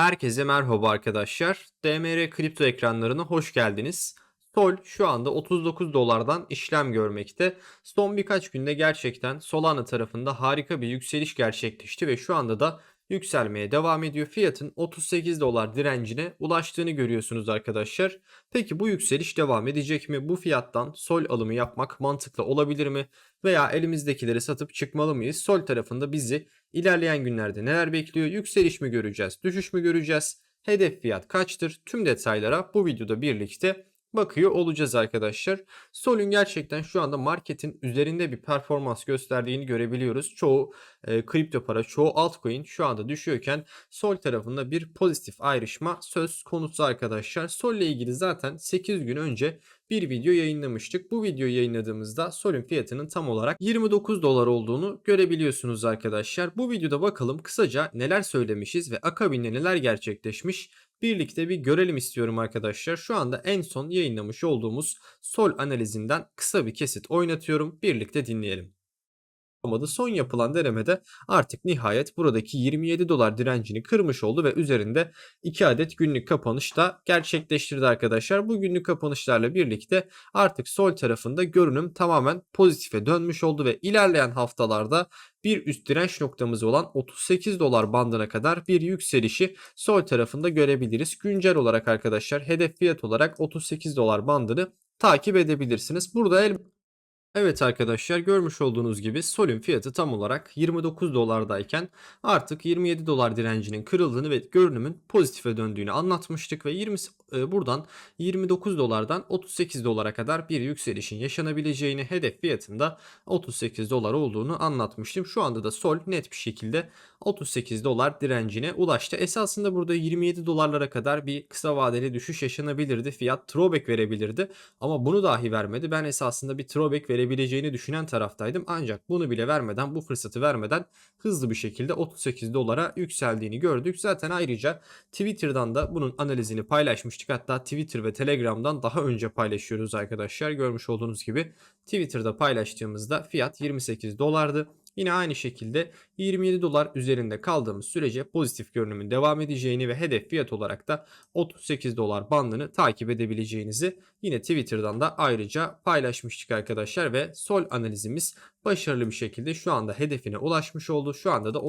Herkese merhaba arkadaşlar. DMR kripto ekranlarına hoş geldiniz. Sol şu anda 39 dolardan işlem görmekte. Son birkaç günde gerçekten Solana tarafında harika bir yükseliş gerçekleşti ve şu anda da yükselmeye devam ediyor. Fiyatın 38 dolar direncine ulaştığını görüyorsunuz arkadaşlar. Peki bu yükseliş devam edecek mi? Bu fiyattan sol alımı yapmak mantıklı olabilir mi? Veya elimizdekileri satıp çıkmalı mıyız? Sol tarafında bizi ilerleyen günlerde neler bekliyor? Yükseliş mi göreceğiz? Düşüş mü göreceğiz? Hedef fiyat kaçtır? Tüm detaylara bu videoda birlikte bakıyor olacağız arkadaşlar. Sol'ün gerçekten şu anda marketin üzerinde bir performans gösterdiğini görebiliyoruz. Çoğu e, kripto para, çoğu altcoin şu anda düşüyorken Sol tarafında bir pozitif ayrışma söz konusu arkadaşlar. Sol ile ilgili zaten 8 gün önce bir video yayınlamıştık. Bu videoyu yayınladığımızda Sol'ün fiyatının tam olarak 29 dolar olduğunu görebiliyorsunuz arkadaşlar. Bu videoda bakalım kısaca neler söylemişiz ve akabinde neler gerçekleşmiş birlikte bir görelim istiyorum arkadaşlar. Şu anda en son yayınlamış olduğumuz Sol analizinden kısa bir kesit oynatıyorum. Birlikte dinleyelim olmadı. Son yapılan denemede artık nihayet buradaki 27 dolar direncini kırmış oldu ve üzerinde 2 adet günlük kapanış da gerçekleştirdi arkadaşlar. Bu günlük kapanışlarla birlikte artık sol tarafında görünüm tamamen pozitife dönmüş oldu ve ilerleyen haftalarda bir üst direnç noktamız olan 38 dolar bandına kadar bir yükselişi sol tarafında görebiliriz. Güncel olarak arkadaşlar hedef fiyat olarak 38 dolar bandını takip edebilirsiniz. Burada el Evet arkadaşlar görmüş olduğunuz gibi Sol'ün fiyatı tam olarak 29 dolardayken artık 27 dolar direncinin kırıldığını ve görünümün pozitife döndüğünü anlatmıştık ve 20 e, buradan 29 dolardan 38 dolara kadar bir yükselişin yaşanabileceğini hedef fiyatında 38 dolar olduğunu anlatmıştım. Şu anda da Sol net bir şekilde 38 dolar direncine ulaştı. Esasında burada 27 dolarlara kadar bir kısa vadeli düşüş yaşanabilirdi. Fiyat throwback verebilirdi ama bunu dahi vermedi. Ben esasında bir throwback verebileceğini düşünen taraftaydım. Ancak bunu bile vermeden bu fırsatı vermeden hızlı bir şekilde 38 dolara yükseldiğini gördük. Zaten ayrıca Twitter'dan da bunun analizini paylaşmıştık. Hatta Twitter ve Telegram'dan daha önce paylaşıyoruz arkadaşlar. Görmüş olduğunuz gibi Twitter'da paylaştığımızda fiyat 28 dolardı. Yine aynı şekilde 27 dolar üzerinde kaldığımız sürece pozitif görünümün devam edeceğini ve hedef fiyat olarak da 38 dolar bandını takip edebileceğinizi yine Twitter'dan da ayrıca paylaşmıştık arkadaşlar ve sol analizimiz başarılı bir şekilde şu anda hedefine ulaşmış oldu. Şu anda da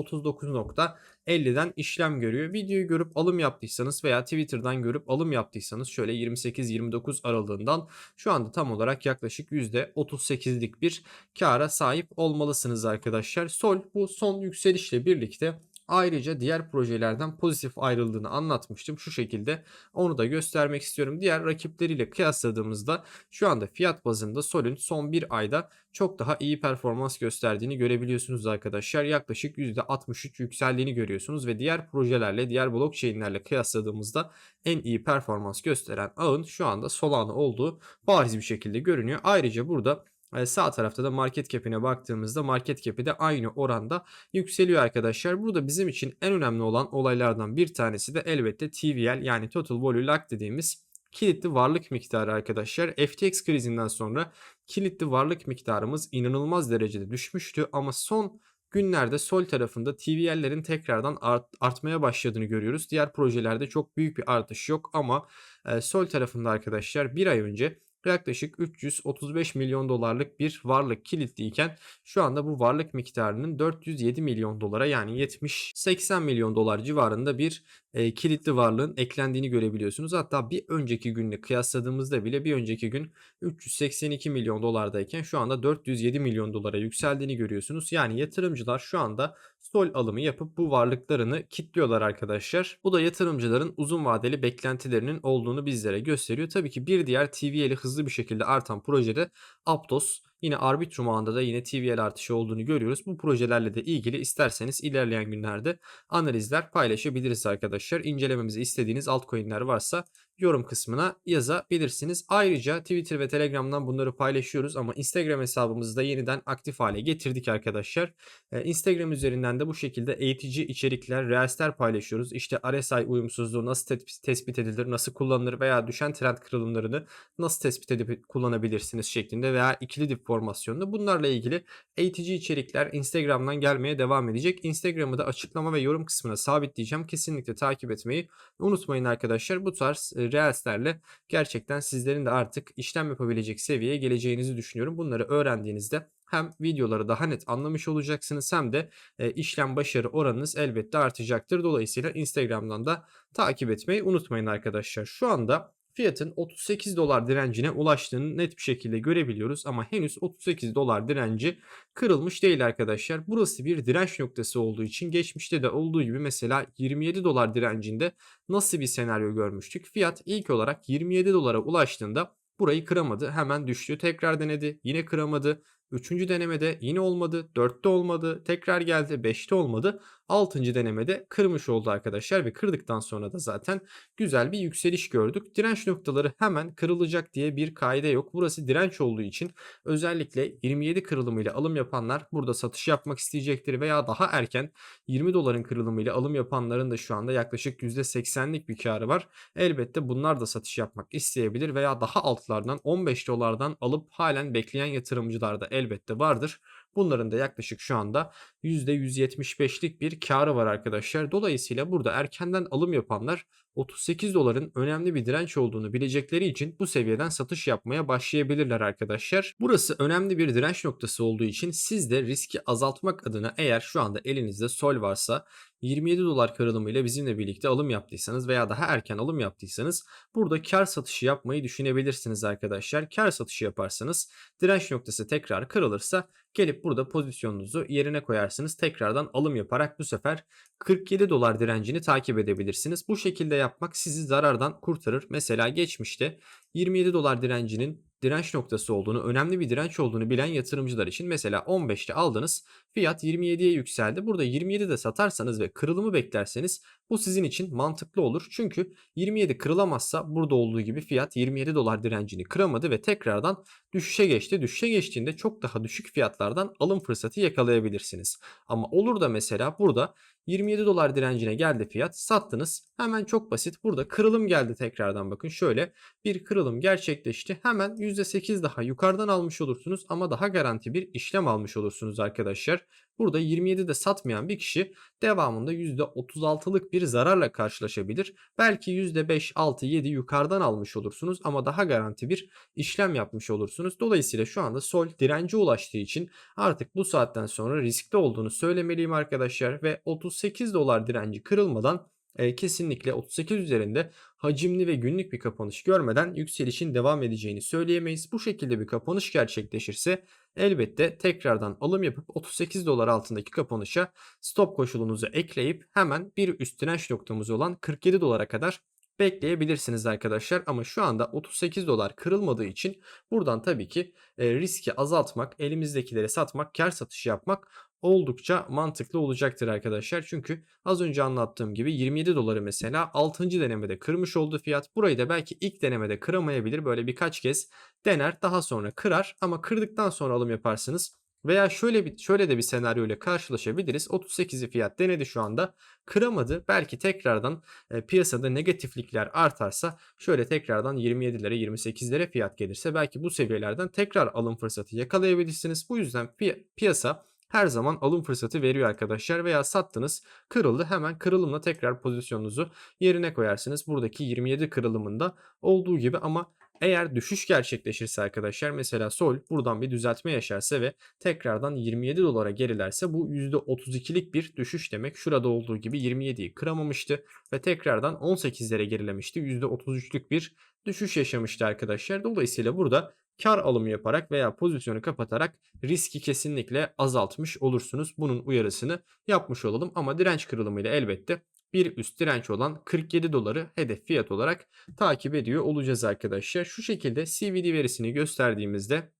39.50'den işlem görüyor. Videoyu görüp alım yaptıysanız veya Twitter'dan görüp alım yaptıysanız şöyle 28-29 aralığından şu anda tam olarak yaklaşık %38'lik bir kara sahip olmalısınız arkadaşlar. Sol bu son yükselişle birlikte Ayrıca diğer projelerden pozitif ayrıldığını anlatmıştım. Şu şekilde onu da göstermek istiyorum. Diğer rakipleriyle kıyasladığımızda şu anda fiyat bazında Sol'ün son bir ayda çok daha iyi performans gösterdiğini görebiliyorsunuz arkadaşlar. Yaklaşık %63 yükseldiğini görüyorsunuz ve diğer projelerle, diğer blockchain'lerle kıyasladığımızda en iyi performans gösteren ağın şu anda Solana olduğu bariz bir şekilde görünüyor. Ayrıca burada sağ tarafta da market cap'ine baktığımızda market cap'i de aynı oranda yükseliyor arkadaşlar. Burada bizim için en önemli olan olaylardan bir tanesi de elbette TVL yani Total Value Lock dediğimiz kilitli varlık miktarı arkadaşlar. FTX krizinden sonra kilitli varlık miktarımız inanılmaz derecede düşmüştü ama son günlerde sol tarafında TVL'lerin tekrardan art, artmaya başladığını görüyoruz. Diğer projelerde çok büyük bir artış yok ama e, sol tarafında arkadaşlar bir ay önce yaklaşık 335 milyon dolarlık bir varlık kilitliyken şu anda bu varlık miktarının 407 milyon dolara yani 70-80 milyon dolar civarında bir e, kilitli varlığın eklendiğini görebiliyorsunuz. Hatta bir önceki günle kıyasladığımızda bile bir önceki gün 382 milyon dolardayken şu anda 407 milyon dolara yükseldiğini görüyorsunuz. Yani yatırımcılar şu anda sol alımı yapıp bu varlıklarını kilitliyorlar arkadaşlar. Bu da yatırımcıların uzun vadeli beklentilerinin olduğunu bizlere gösteriyor. Tabii ki bir diğer TVL'i hızlı bir şekilde artan projede Aptos. Yine Arbitrum ağında da yine TVL artışı olduğunu görüyoruz. Bu projelerle de ilgili isterseniz ilerleyen günlerde analizler paylaşabiliriz arkadaşlar. İncelememizi istediğiniz altcoin'ler varsa yorum kısmına yazabilirsiniz. Ayrıca Twitter ve Telegram'dan bunları paylaşıyoruz ama Instagram hesabımızı da yeniden aktif hale getirdik arkadaşlar. Ee, Instagram üzerinden de bu şekilde eğitici içerikler, reelsler paylaşıyoruz. İşte RSI uyumsuzluğu nasıl te- tespit edilir, nasıl kullanılır veya düşen trend kırılımlarını nasıl tespit edip kullanabilirsiniz şeklinde veya ikili dip formasyonunda bunlarla ilgili eğitici içerikler Instagram'dan gelmeye devam edecek. Instagram'ı da açıklama ve yorum kısmına sabitleyeceğim. Kesinlikle takip etmeyi unutmayın arkadaşlar. Bu tarz e, reelslerle gerçekten sizlerin de artık işlem yapabilecek seviyeye geleceğinizi düşünüyorum. Bunları öğrendiğinizde hem videoları daha net anlamış olacaksınız hem de e, işlem başarı oranınız elbette artacaktır. Dolayısıyla Instagram'dan da takip etmeyi unutmayın arkadaşlar. Şu anda fiyatın 38 dolar direncine ulaştığını net bir şekilde görebiliyoruz ama henüz 38 dolar direnci kırılmış değil arkadaşlar. Burası bir direnç noktası olduğu için geçmişte de olduğu gibi mesela 27 dolar direncinde nasıl bir senaryo görmüştük? Fiyat ilk olarak 27 dolara ulaştığında burayı kıramadı. Hemen düştü. Tekrar denedi. Yine kıramadı. Üçüncü denemede yine olmadı. Dörtte olmadı. Tekrar geldi. Beşte olmadı. Altıncı denemede kırmış oldu arkadaşlar ve kırdıktan sonra da zaten güzel bir yükseliş gördük. Direnç noktaları hemen kırılacak diye bir kaide yok. Burası direnç olduğu için özellikle 27 kırılımıyla alım yapanlar burada satış yapmak isteyecektir veya daha erken 20 doların kırılımıyla alım yapanların da şu anda yaklaşık %80'lik bir karı var. Elbette bunlar da satış yapmak isteyebilir veya daha altlardan 15 dolardan alıp halen bekleyen yatırımcılar da elbette vardır. Bunların da yaklaşık şu anda %175'lik bir karı var arkadaşlar. Dolayısıyla burada erkenden alım yapanlar 38 doların önemli bir direnç olduğunu bilecekleri için bu seviyeden satış yapmaya başlayabilirler arkadaşlar. Burası önemli bir direnç noktası olduğu için siz de riski azaltmak adına eğer şu anda elinizde sol varsa 27 dolar kırılımıyla bizimle birlikte alım yaptıysanız veya daha erken alım yaptıysanız burada kar satışı yapmayı düşünebilirsiniz arkadaşlar. Kar satışı yaparsanız direnç noktası tekrar kırılırsa gelip burada pozisyonunuzu yerine koyarsınız. Tekrardan alım yaparak bu sefer 47 dolar direncini takip edebilirsiniz. Bu şekilde yapmak sizi zarardan kurtarır. Mesela geçmişte 27 dolar direncinin direnç noktası olduğunu, önemli bir direnç olduğunu bilen yatırımcılar için mesela 15'te aldınız, fiyat 27'ye yükseldi. Burada 27'de satarsanız ve kırılımı beklerseniz bu sizin için mantıklı olur. Çünkü 27 kırılamazsa burada olduğu gibi fiyat 27 dolar direncini kıramadı ve tekrardan düşüşe geçti. Düşüşe geçtiğinde çok daha düşük fiyatlardan alım fırsatı yakalayabilirsiniz. Ama olur da mesela burada 27 dolar direncine geldi fiyat sattınız. Hemen çok basit burada kırılım geldi tekrardan bakın şöyle bir kırılım gerçekleşti. Hemen %8 daha yukarıdan almış olursunuz ama daha garanti bir işlem almış olursunuz arkadaşlar. Burada 27'de satmayan bir kişi devamında %36'lık bir zararla karşılaşabilir. Belki %5, 6, 7 yukarıdan almış olursunuz ama daha garanti bir işlem yapmış olursunuz. Dolayısıyla şu anda sol dirence ulaştığı için artık bu saatten sonra riskli olduğunu söylemeliyim arkadaşlar ve 38 dolar direnci kırılmadan e, kesinlikle 38 üzerinde hacimli ve günlük bir kapanış görmeden yükselişin devam edeceğini söyleyemeyiz. Bu şekilde bir kapanış gerçekleşirse elbette tekrardan alım yapıp 38 dolar altındaki kapanışa stop koşulunuzu ekleyip hemen bir üst direnç noktamız olan 47 dolara kadar bekleyebilirsiniz arkadaşlar. Ama şu anda 38 dolar kırılmadığı için buradan tabii ki e, riski azaltmak, elimizdekileri satmak, kar satışı yapmak oldukça mantıklı olacaktır arkadaşlar. Çünkü az önce anlattığım gibi 27 doları mesela 6. denemede kırmış oldu fiyat. Burayı da belki ilk denemede kıramayabilir. Böyle birkaç kez dener daha sonra kırar ama kırdıktan sonra alım yaparsınız. Veya şöyle bir şöyle de bir senaryo ile karşılaşabiliriz. 38'i fiyat denedi şu anda. Kıramadı. Belki tekrardan e, piyasada negatiflikler artarsa şöyle tekrardan 27'lere 28'lere fiyat gelirse belki bu seviyelerden tekrar alım fırsatı yakalayabilirsiniz. Bu yüzden pi- piyasa her zaman alım fırsatı veriyor arkadaşlar veya sattınız kırıldı hemen kırılımla tekrar pozisyonunuzu yerine koyarsınız. Buradaki 27 kırılımında olduğu gibi ama eğer düşüş gerçekleşirse arkadaşlar mesela sol buradan bir düzeltme yaşarsa ve tekrardan 27 dolara gerilerse bu %32'lik bir düşüş demek. Şurada olduğu gibi 27'yi kıramamıştı ve tekrardan 18'lere gerilemişti. %33'lük bir düşüş yaşamıştı arkadaşlar. Dolayısıyla burada kar alımı yaparak veya pozisyonu kapatarak riski kesinlikle azaltmış olursunuz. Bunun uyarısını yapmış olalım ama direnç kırılımıyla elbette bir üst direnç olan 47 doları hedef fiyat olarak takip ediyor olacağız arkadaşlar. Şu şekilde CVD verisini gösterdiğimizde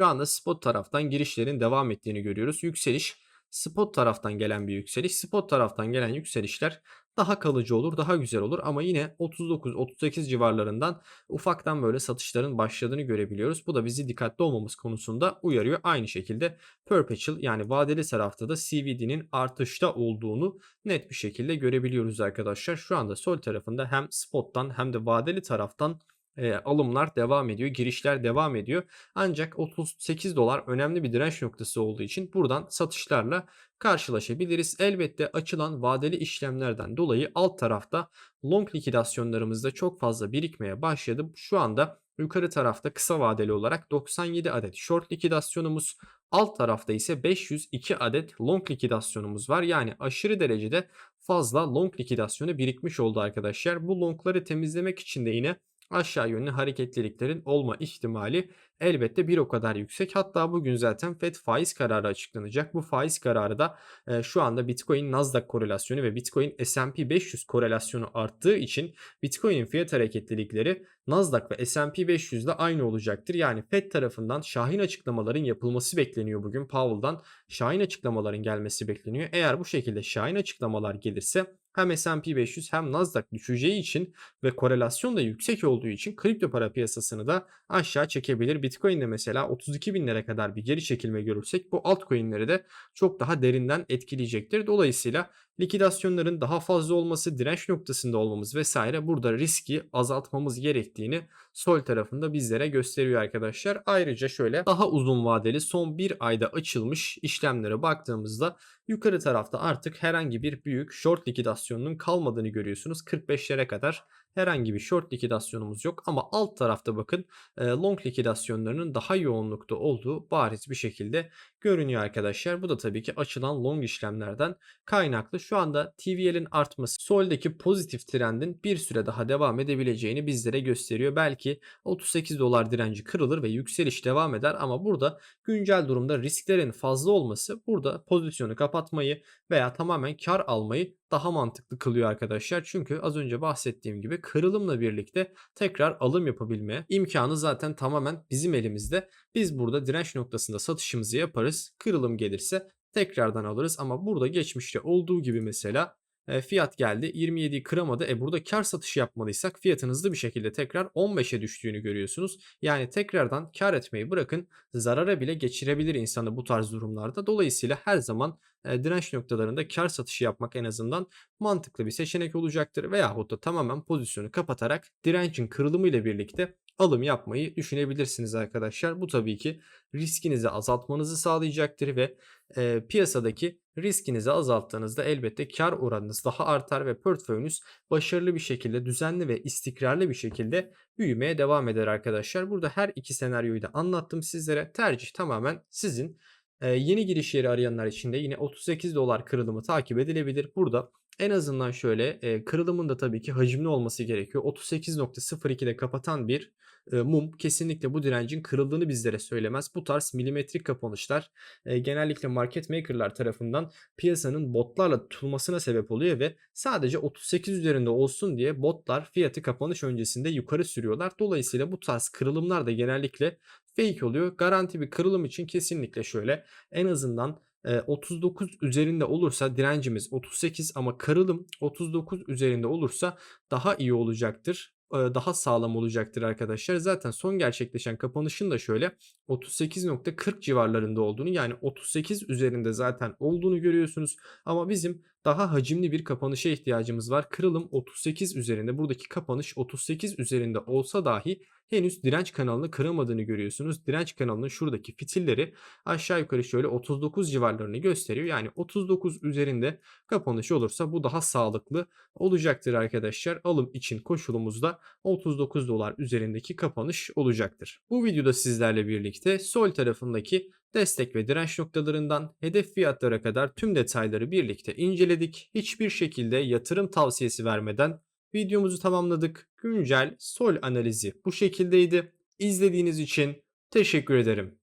şu anda spot taraftan girişlerin devam ettiğini görüyoruz. Yükseliş spot taraftan gelen bir yükseliş. Spot taraftan gelen yükselişler daha kalıcı olur, daha güzel olur ama yine 39-38 civarlarından ufaktan böyle satışların başladığını görebiliyoruz. Bu da bizi dikkatli olmamız konusunda uyarıyor. Aynı şekilde Perpetual yani vadeli tarafta da CVD'nin artışta olduğunu net bir şekilde görebiliyoruz arkadaşlar. Şu anda sol tarafında hem spottan hem de vadeli taraftan e, alımlar devam ediyor, girişler devam ediyor. Ancak 38 dolar önemli bir direnç noktası olduğu için buradan satışlarla karşılaşabiliriz. Elbette açılan vadeli işlemlerden dolayı alt tarafta long likidasyonlarımızda çok fazla birikmeye başladı. Şu anda yukarı tarafta kısa vadeli olarak 97 adet short likidasyonumuz, alt tarafta ise 502 adet long likidasyonumuz var. Yani aşırı derecede fazla long likidasyonu birikmiş oldu arkadaşlar. Bu longları temizlemek için de yine aşağı yönlü hareketliliklerin olma ihtimali elbette bir o kadar yüksek. Hatta bugün zaten FED faiz kararı açıklanacak. Bu faiz kararı da e, şu anda Bitcoin Nasdaq korelasyonu ve Bitcoin S&P 500 korelasyonu arttığı için Bitcoin'in fiyat hareketlilikleri Nasdaq ve S&P 500 ile aynı olacaktır. Yani FED tarafından şahin açıklamaların yapılması bekleniyor bugün. Powell'dan şahin açıklamaların gelmesi bekleniyor. Eğer bu şekilde şahin açıklamalar gelirse hem S&P 500 hem Nasdaq düşeceği için ve korelasyon da yüksek olduğu için kripto para piyasasını da aşağı çekebilir. Bitcoin'de mesela 32 binlere kadar bir geri çekilme görürsek bu altcoin'leri de çok daha derinden etkileyecektir. Dolayısıyla likidasyonların daha fazla olması, direnç noktasında olmamız vesaire burada riski azaltmamız gerektiğini sol tarafında bizlere gösteriyor arkadaşlar. Ayrıca şöyle daha uzun vadeli son bir ayda açılmış işlemlere baktığımızda yukarı tarafta artık herhangi bir büyük short likidasyonunun kalmadığını görüyorsunuz. 45'lere kadar herhangi bir short likidasyonumuz yok ama alt tarafta bakın long likidasyonlarının daha yoğunlukta olduğu bariz bir şekilde görünüyor arkadaşlar. Bu da tabii ki açılan long işlemlerden kaynaklı. Şu anda TVL'in artması soldeki pozitif trendin bir süre daha devam edebileceğini bizlere gösteriyor. Belki 38 dolar direnci kırılır ve yükseliş devam eder ama burada güncel durumda risklerin fazla olması burada pozisyonu kapatmayı veya tamamen kar almayı daha mantıklı kılıyor arkadaşlar. Çünkü az önce bahsettiğim gibi kırılımla birlikte tekrar alım yapabilme imkanı zaten tamamen bizim elimizde. Biz burada direnç noktasında satışımızı yaparız. Kırılım gelirse tekrardan alırız ama burada geçmişte olduğu gibi mesela e, fiyat geldi 27'yi kıramadı. E burada kar satışı yapmalıysak fiyatın hızlı bir şekilde tekrar 15'e düştüğünü görüyorsunuz. Yani tekrardan kar etmeyi bırakın zarara bile geçirebilir insanı bu tarz durumlarda. Dolayısıyla her zaman e, direnç noktalarında kar satışı yapmak en azından mantıklı bir seçenek olacaktır. Veyahut da tamamen pozisyonu kapatarak direncin kırılımı ile birlikte alım yapmayı düşünebilirsiniz arkadaşlar. Bu tabii ki riskinizi azaltmanızı sağlayacaktır ve e, piyasadaki riskinizi azalttığınızda elbette kar oranınız daha artar ve portföyünüz başarılı bir şekilde düzenli ve istikrarlı bir şekilde büyümeye devam eder arkadaşlar. Burada her iki senaryoyu da anlattım sizlere. Tercih tamamen sizin. E, yeni giriş yeri arayanlar için de yine 38 dolar kırılımı takip edilebilir. Burada en azından şöyle e, kırılımın da tabii ki hacimli olması gerekiyor. 38.02'de kapatan bir e, mum kesinlikle bu direncin kırıldığını bizlere söylemez. Bu tarz milimetrik kapanışlar e, genellikle market makerlar tarafından piyasanın botlarla tutulmasına sebep oluyor ve sadece 38 üzerinde olsun diye botlar fiyatı kapanış öncesinde yukarı sürüyorlar. Dolayısıyla bu tarz kırılımlar da genellikle fake oluyor. Garanti bir kırılım için kesinlikle şöyle en azından 39 üzerinde olursa direncimiz 38 ama kırılım 39 üzerinde olursa daha iyi olacaktır daha sağlam olacaktır arkadaşlar. Zaten son gerçekleşen kapanışın da şöyle 38.40 civarlarında olduğunu yani 38 üzerinde zaten olduğunu görüyorsunuz. Ama bizim daha hacimli bir kapanışa ihtiyacımız var. Kırılım 38 üzerinde buradaki kapanış 38 üzerinde olsa dahi henüz direnç kanalını kıramadığını görüyorsunuz. Direnç kanalının şuradaki fitilleri aşağı yukarı şöyle 39 civarlarını gösteriyor. Yani 39 üzerinde kapanış olursa bu daha sağlıklı olacaktır arkadaşlar. Alım için koşulumuzda 39 dolar üzerindeki kapanış olacaktır. Bu videoda sizlerle birlikte sol tarafındaki destek ve direnç noktalarından hedef fiyatlara kadar tüm detayları birlikte inceledik. Hiçbir şekilde yatırım tavsiyesi vermeden videomuzu tamamladık. Güncel sol analizi bu şekildeydi. İzlediğiniz için teşekkür ederim.